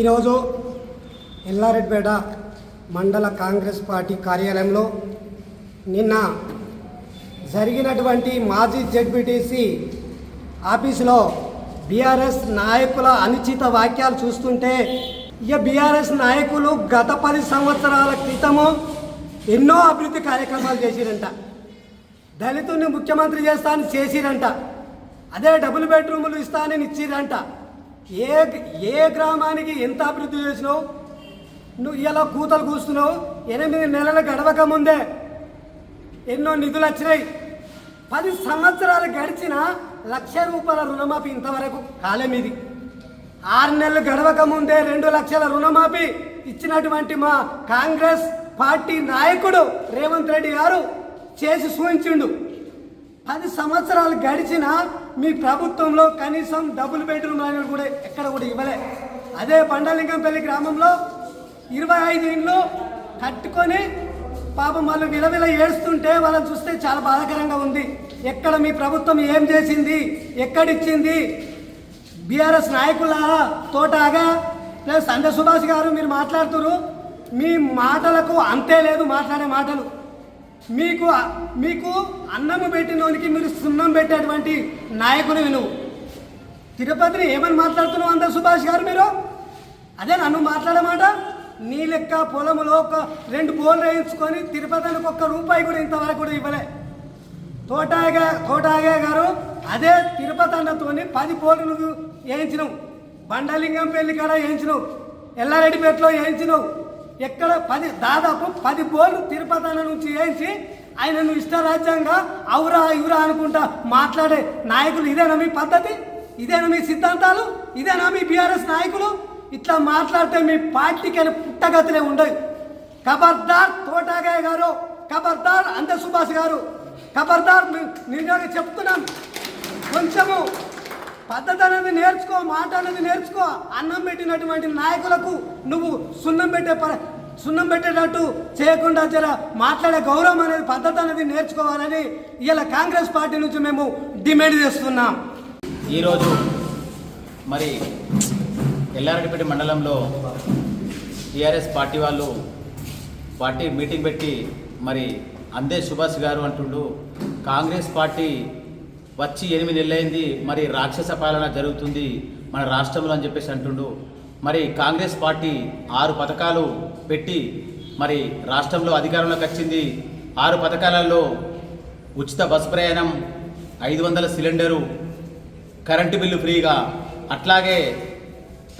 ఈరోజు ఎల్లారెడ్డిపేట మండల కాంగ్రెస్ పార్టీ కార్యాలయంలో నిన్న జరిగినటువంటి మాజీ జడ్పీటీసీ ఆఫీసులో బీఆర్ఎస్ నాయకుల అనుచిత వాక్యాలు చూస్తుంటే ఇక బీఆర్ఎస్ నాయకులు గత పది సంవత్సరాల క్రితము ఎన్నో అభివృద్ధి కార్యక్రమాలు చేసిరంట. దళితుని ముఖ్యమంత్రి చేస్తానని చేసిరంట. అదే డబుల్ బెడ్రూములు ఇస్తానని ఇచ్చిరంట. ఏ ఏ గ్రామానికి ఎంత అభివృద్ధి చేసినావు? నువ్వు ఇలా కూతలు కూస్తున్నావు ఎనిమిది నెలల గడవక ముందే ఎన్నో నిధులు వచ్చినాయి. పది సంవత్సరాలు గడిచిన లక్ష రూపాయల రుణమాఫీ ఇంతవరకు కాలేమిది. ఆరు నెలలు గడవక ముందే రెండు లక్షల రుణమాఫీ ఇచ్చినటువంటి మా కాంగ్రెస్ పార్టీ నాయకుడు రేవంత్ రెడ్డి గారు చేసి చూపించిండు పది సంవత్సరాలు గడిచిన మీ ప్రభుత్వంలో కనీసం డబుల్ బెడ్రూమ్ లైన్లు కూడా ఎక్కడ కూడా ఇవ్వలే. అదే బండలింగంపల్లి గ్రామంలో ఇరవై ఐదు ఇండ్లు కట్టుకొని పాపం వాళ్ళు విలవిల ఏడుస్తుంటే వాళ్ళని చూస్తే చాలా బాధాకరంగా ఉంది. ఎక్కడ మీ ప్రభుత్వం ఏం చేసింది? ఎక్కడిచ్చింది? బీఆర్ఎస్ నాయకుల తోటాగా ప్లస్ అంద సుభాష్ గారు మీరు మాట్లాడుతున్నారు మీ మాటలకు అంతే లేదు మాట్లాడే మాటలు. మీకు మీకు అన్నము పెట్టినోనికి మీరు సున్నం పెట్టేటువంటి నాయకుని నువ్వు తిరుపతిని ఏమని మాట్లాడుతున్నావు అందరు సుభాష్ గారు మీరు? అదే నన్ను మాట్లాడమాట. నీ లెక్క పొలంలో ఒక రెండు బోర్లు వేయించుకొని తిరుపతికి ఒక్క రూపాయి కూడా ఇంతవరకు కూడా ఇవ్వలే. తోటాగా తోటాగా గారు అదే తిరుపతి అన్నతోని పది పోలు నువ్వు వేయించినావు. బండలింగం పెళ్ళి కాడ వేయించినావు. ఎల్లారెడ్డిపేటలో వేయించినావు. ఎక్కడ పది దాదాపు పది బోర్లు తిరుపతి నుంచి వేయించి ఆయన నువ్వు ఇష్టరాజ్యంగా అవురా ఇవురా అనుకుంటా మాట్లాడే నాయకులు ఇదేనా మీ పద్ధతి? ఇదేనా మీ సిద్ధాంతాలు? ఇదేనా మీ బీఆర్ఎస్ నాయకులు? ఇట్లా మాట్లాడితే మీ పార్టీకి పుట్టగతులే ఉండవు. ఖబర్దార్ తోటాగాయ గారు ఖబర్దార్ అంద సుభాష్ గారు ఖబర్దార్ మీ- చెప్తున్నాం కొంచెము పద్ధతి అనేది నేర్చుకో మాట అనేది నేర్చుకో. అన్నం పెట్టినటువంటి నాయకులకు నువ్వు సున్నం పెట్టే ప సున్నం పెట్టేటట్టు చేయకుండా జర మాట్లాడే గౌరవం అనేది పద్ధతి అనేది నేర్చుకోవాలని ఇలా కాంగ్రెస్ పార్టీ నుంచి మేము డిమాండ్ చేస్తున్నాం. ఈరోజు మరి ఎల్లారెడ్డిపేట మండలంలో టీఆర్ఎస్ పార్టీ వాళ్ళు పార్టీ మీటింగ్ పెట్టి మరి అందే సుభాష్ గారు అంటుండు కాంగ్రెస్ పార్టీ వచ్చి ఎనిమిది నెలలైంది మరి రాక్షస పాలన జరుగుతుంది మన రాష్ట్రంలో అని చెప్పేసి అంటుండు. మరి కాంగ్రెస్ పార్టీ ఆరు పథకాలు పెట్టి మరి రాష్ట్రంలో అధికారంలోకి వచ్చింది. ఆరు పథకాలలో ఉచిత బస్ ప్రయాణం ఐదు వందల సిలిండరు కరెంటు బిల్లు ఫ్రీగా అట్లాగే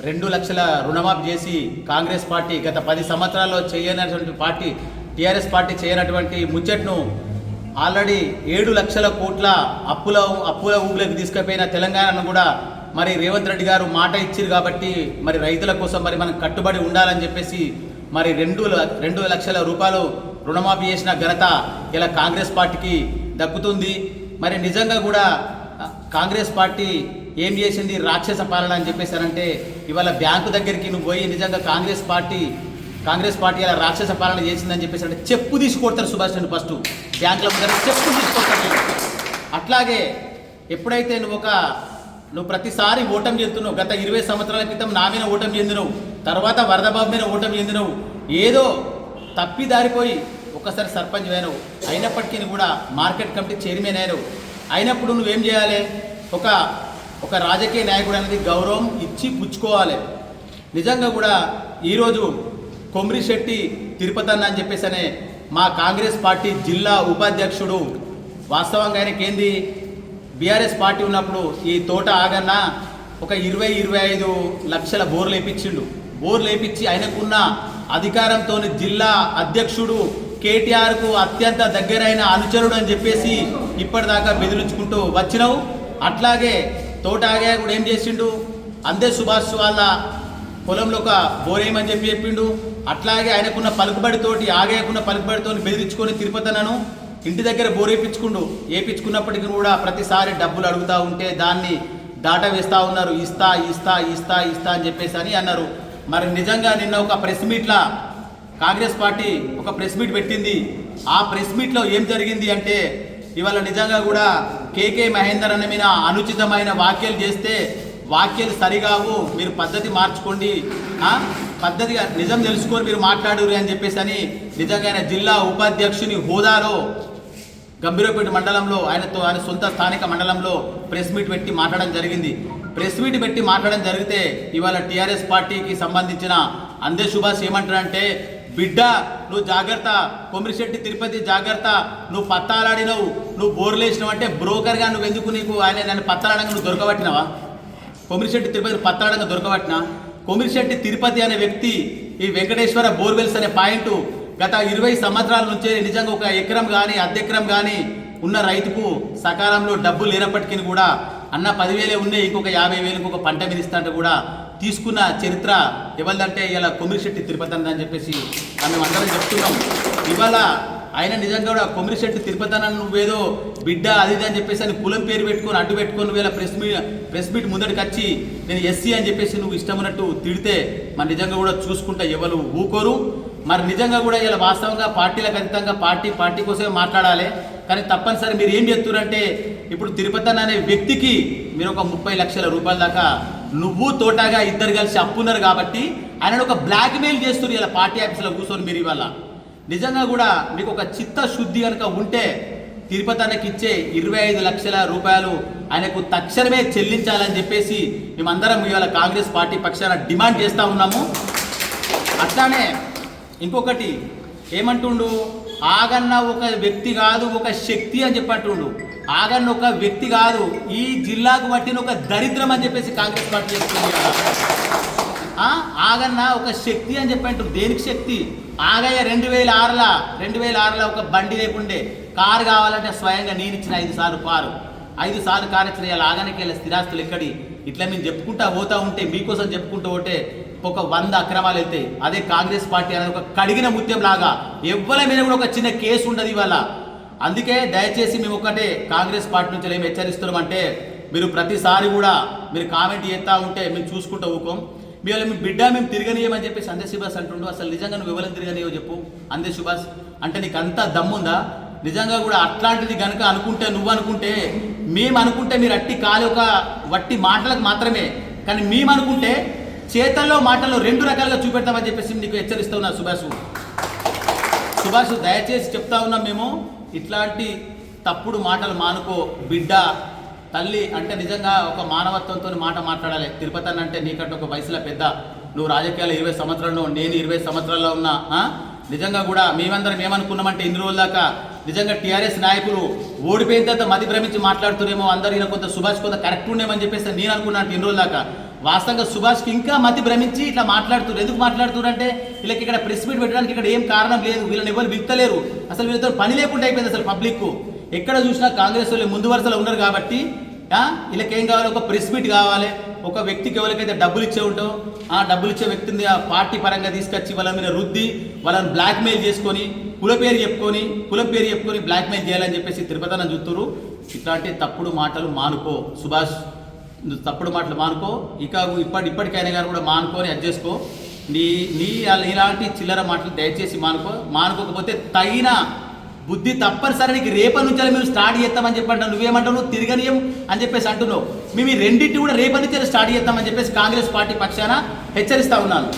రెండు లక్షల రుణమాఫీ చేసి కాంగ్రెస్ పార్టీ గత పది సంవత్సరాల్లో చేయనటువంటి పార్టీ టీఆర్ఎస్ పార్టీ చేయనటువంటి ముచ్చట్ను ఆల్రెడీ ఏడు లక్షల కోట్ల అప్పుల అప్పుల ఊబిలోకి తీసుకుపోయిన తెలంగాణను కూడా మరి రేవంత్ రెడ్డి గారు మాట ఇచ్చారు కాబట్టి మరి రైతుల కోసం మరి మనం కట్టుబడి ఉండాలని చెప్పేసి మరి రెండు ల- రెండు లక్షల రూపాయలు రుణమాఫీ చేసిన ఘనత ఇలా కాంగ్రెస్ పార్టీకి దక్కుతుంది. మరి నిజంగా కూడా కాంగ్రెస్ పార్టీ ఏం చేసింది? రాక్షస పాలన అని చెప్పేసారంటే ఇవాళ బ్యాంకు దగ్గరికి నువ్వు పోయి నిజంగా కాంగ్రెస్ పార్టీ కాంగ్రెస్ పార్టీ అలా రాక్షస పాలన చేసిందని చెప్పేసి అంటే చెప్పు తీసుకొడతారు సుభాష్ చంద్ర ఫస్ట్. బ్యాంకుల ముందర చెప్పు తీసుకొడతారు అట్లాగే ఎప్పుడైతే నువ్వు ఒక నువ్వు ప్రతిసారి ఓటం చెందుతున్నావు గత ఇరవై సంవత్సరాల క్రితం నా మీద ఓటం చెందినవు తర్వాత వరదబాబు మీద ఓటం చెందినవు ఏదో తప్పి దారిపోయి ఒక్కసారి సర్పంచ్ అయినవు అయినప్పటికీ కూడా మార్కెట్ కమిటీ చైర్మన్ అయినవు. అయినప్పుడు నువ్వేం చేయాలి? ఒక ఒక రాజకీయ నాయకుడు అనేది గౌరవం ఇచ్చి పుచ్చుకోవాలి. నిజంగా కూడా ఈరోజు కొమ్రిశెట్టి తిరుపతి అన్న అని చెప్పేసి అనే మా కాంగ్రెస్ పార్టీ జిల్లా ఉపాధ్యక్షుడు వాస్తవంగా ఆయనకి ఏంది? బీఆర్ఎస్ పార్టీ ఉన్నప్పుడు ఈ తోట ఆగన్న ఒక ఇరవై ఇరవై ఐదు లక్షల బోర్లు వేయించిండు బోర్లు వేయించి ఆయనకున్న అధికారంతో జిల్లా అధ్యక్షుడు కేటీఆర్కు అత్యంత దగ్గరైన అనుచరుడు అని చెప్పేసి ఇప్పటిదాకా బెదిరించుకుంటూ వచ్చినావు. అట్లాగే తోట ఆగా కూడా ఏం చేసిండు? అందే సుభాష్ వాళ్ళ పొలంలో ఒక బోరేయమని చెప్పి చెప్పిండు. అట్లాగే ఆయనకున్న పలుకుబడితోటి ఆగేయకున్న పలుకుబడితో బెదిరించుకొని తిరుపతనను ఇంటి దగ్గర బోర్ వేయించుకుండు వేయించుకున్నప్పటికీ కూడా ప్రతిసారి డబ్బులు అడుగుతూ ఉంటే దాన్ని దాట వేస్తూ ఉన్నారు. ఇస్తా ఇస్తా ఇస్తా ఇస్తా అని చెప్పేసి అని అన్నారు. మరి నిజంగా నిన్న ఒక ప్రెస్ మీట్లా కాంగ్రెస్ పార్టీ ఒక ప్రెస్ మీట్ పెట్టింది. ఆ ప్రెస్ మీట్లో ఏం జరిగింది అంటే ఇవాళ నిజంగా కూడా కేకే మహేందర్ అన్న మీద అనుచితమైన వ్యాఖ్యలు చేస్తే వాక్యాలు సరిగావు మీరు పద్ధతి మార్చుకోండి. పద్ధతిగా నిజం తెలుసుకొని మీరు మాట్లాడురు అని చెప్పేసి అని నిజంగా జిల్లా ఉపాధ్యక్షుని హోదాలో గంభీరపేట మండలంలో ఆయనతో ఆయన సొంత స్థానిక మండలంలో ప్రెస్ మీట్ పెట్టి మాట్లాడడం జరిగింది. ప్రెస్ మీట్ పెట్టి మాట్లాడడం జరిగితే ఇవాళ టీఆర్ఎస్ పార్టీకి సంబంధించిన అందే సుభాష్ ఏమంటారంటే బిడ్డ నువ్వు జాగ్రత్త. కొమ్మిరిశెట్టి తిరుపతి జాగ్రత్త. నువ్వు పత్తాలాడినవు. నువ్వు బోర్లేసినావు. అంటే బ్రోకర్గా నువ్వు ఎందుకు నీకు ఆయన నన్ను పత్తాలాడంగా నువ్వు దొరకబట్టినవా? కొమిరిశెట్టి తిరుపతి పత్తాడంగా దొరకబట్టిన కొమిరిశెట్టి తిరుపతి అనే వ్యక్తి ఈ వెంకటేశ్వర బోర్వెల్స్ అనే పాయింట్ గత ఇరవై సంవత్సరాల నుంచే నిజంగా ఒక ఎకరం కానీ అద్దెకరం కానీ ఉన్న రైతుకు సకాలంలో డబ్బు లేనప్పటికీ కూడా అన్న పదివేలే ఉన్నాయి ఇంకొక యాభై వేలు ఇంకొక పంట మీద కూడా తీసుకున్న చరిత్ర ఎవరిదంటే ఇలా కొమిరిశెట్టి తిరుపతి అని చెప్పేసి మేము అందరం చెప్తున్నాం. ఇవాళ ఆయన నిజంగా కూడా కొమిరిశెట్టి తిరుపతి అన్న నువ్వేదో బిడ్డ అది అని చెప్పేసి అని కులం పేరు పెట్టుకొని అడ్డు పెట్టుకొని వేళ ప్రెస్ మీట్ ప్రెస్ మీట్ ముందటికి వచ్చి నేను ఎస్సీ అని చెప్పేసి నువ్వు ఇష్టం ఉన్నట్టు తిడితే మరి నిజంగా కూడా చూసుకుంటా ఎవరు ఊకోరు. మరి నిజంగా కూడా ఇలా వాస్తవంగా పార్టీలకు అతీతంగా పార్టీ పార్టీ కోసమే మాట్లాడాలి. కానీ తప్పనిసరి మీరు ఏం చెప్తున్నారంటే ఇప్పుడు తిరుపతి అన్న అనే వ్యక్తికి మీరు ఒక ముప్పై లక్షల రూపాయల దాకా నువ్వు తోటాగా ఇద్దరు కలిసి అప్పున్నారు కాబట్టి ఆయన ఒక బ్లాక్మెయిల్ చేస్తున్నారు ఇలా పార్టీ ఆఫీసులో కూర్చొని మీరు ఇవాళ. నిజంగా కూడా మీకు ఒక చిత్తశుద్ధి కనుక ఉంటే తిరుపతి అన్నకి ఇచ్చే ఇరవై ఐదు లక్షల రూపాయలు ఆయనకు తక్షణమే చెల్లించాలని చెప్పేసి మేమందరం ఇవాళ కాంగ్రెస్ పార్టీ పక్షాన డిమాండ్ చేస్తూ ఉన్నాము. అట్లానే ఇంకొకటి ఏమంటుండు? ఆగన్న ఒక వ్యక్తి కాదు ఒక శక్తి అని చెప్పంటుండు. ఆగన్న ఒక వ్యక్తి కాదు ఈ జిల్లాకు పట్టిన ఒక దరిద్రం అని చెప్పేసి కాంగ్రెస్ పార్టీ చెప్తుంది ఆగన్న ఒక శక్తి అని చెప్పంటు దేనికి శక్తి? ఆగయ్య రెండు వేల ఆరుల? రెండు వేల ఆరులో ఒక బండి లేకుండే. కారు కావాలంటే స్వయంగా నేను ఇచ్చిన ఐదు సార్లు కారు ఐదు సార్లు కారు ఇచ్చిన ఇలా ఆగనికి స్థిరాస్తులు ఎక్కడి? ఇట్లా మేము చెప్పుకుంటా పోతా ఉంటే మీకోసం చెప్పుకుంటూ పోతే ఒక వంద అక్రమాలు వెళ్తాయి. అదే కాంగ్రెస్ పార్టీ అనేది ఒక కడిగిన ముత్యం లాగా. ఎవరి మీద కూడా ఒక చిన్న కేసు ఉండదు ఇవాళ. అందుకే దయచేసి మేము ఒకటే కాంగ్రెస్ పార్టీ నుంచి లేము హెచ్చరిస్తున్నాం అంటే మీరు ప్రతిసారి కూడా మీరు కామెంట్ చేస్తూ ఉంటే మేము చూసుకుంటూ ఊకోం మీ మీ బిడ్డ మేము తిరగనీయమని చెప్పేసి అందే సుభాష్ అంటుండు. అసలు నిజంగా నువ్వు ఎవరైనా తిరగనీయో చెప్పు. అందే సుభాష్ అంటే నీకు అంత దమ్ముందా? నిజంగా కూడా అట్లాంటిది కనుక అనుకుంటే నువ్వు అనుకుంటే మేము అనుకుంటే మీరు అట్టి కాలి ఒక వట్టి మాటలకు మాత్రమే. కానీ మేము అనుకుంటే చేతల్లో మాటల్లో రెండు రకాలుగా చూపెడతామని చెప్పేసి నీకు హెచ్చరిస్తూ ఉన్నా సుభాష్. సుభాష్ దయచేసి చెప్తా ఉన్నాం మేము ఇట్లాంటి తప్పుడు మాటలు మానుకో బిడ్డ. తల్లి అంటే నిజంగా ఒక మానవత్వంతో మాట మాట్లాడాలి. తిరుపతి అని అంటే నీకంటే ఒక వయసులో పెద్ద. నువ్వు రాజకీయాలు ఇరవై సంవత్సరాల్లో నేను ఇరవై సంవత్సరాల్లో ఉన్నా నిజంగా కూడా మేమందరం ఏమనుకున్నామంటే ఇన్ని రోజుల దాకా నిజంగా టీఆర్ఎస్ నాయకులు ఓడిపోయిన తర్వాత మతి భ్రమించి మాట్లాడుతున్నారేమో అందరు ఈయన కొంత సుభాష్ కొంత కరెక్ట్ ఉండేమని చెప్పేసి నేను అనుకున్నాను ఇన్ని రోజుల దాకా. వాస్తవంగా సుభాష్కి ఇంకా మతి భ్రమించి ఇట్లా మాట్లాడుతున్నారు. ఎందుకు మాట్లాడుతున్నారు అంటే వీళ్ళకి ఇక్కడ ప్రెస్ మీట్ పెట్టడానికి ఇక్కడ ఏం కారణం లేదు. వీళ్ళని ఎవరు విత్తలేరు అసలు వీళ్ళతో పని లేకుండా అయిపోయింది అసలు పబ్లిక్ ఎక్కడ చూసినా కాంగ్రెస్ వాళ్ళు ముందు వరుసలో ఉన్నారు కాబట్టి ఆ, వీళ్ళకి ఏం కావాలి? ఒక ప్రెస్ మీట్ కావాలి. ఒక వ్యక్తికి ఎవరికైతే డబ్బులు ఇచ్చే ఉంటావు ఆ డబ్బులు ఇచ్చే వ్యక్తిని ఆ పార్టీ పరంగా తీసుకొచ్చి వాళ్ళ మీద రుద్ది వాళ్ళని బ్లాక్మెయిల్ చేసుకొని కుల పేరు చెప్పుకొని కులం పేరు చెప్పుకొని బ్లాక్మెయిల్ చేయాలని చెప్పేసి తిరుపతనం చూస్తున్నారు. ఇట్లాంటి తప్పుడు మాటలు మానుకో సుభాష్. తప్పుడు మాటలు మానుకో. ఇక ఇప్పటి ఇప్పటికైనా కానీ కూడా మానుకొని అది చేసుకో. నీ నీ ఇలాంటి చిల్లర మాటలు దయచేసి మానుకో. మానుకోకపోతే తగిన బుద్ధి తప్పనిసరి నీకు రేపటి నుంచి మేము స్టార్ట్ చేస్తామని చెప్పి అంటావు నువ్వేమంటావు? నువ్వు తిరగనీయం అని చెప్పేసి అంటున్నావు. మేము ఈ రెండింటి కూడా రేపటి నుంచి స్టార్ట్ చేస్తామని చెప్పేసి కాంగ్రెస్ పార్టీ పక్షాన హెచ్చరిస్తా ఉన్నాను.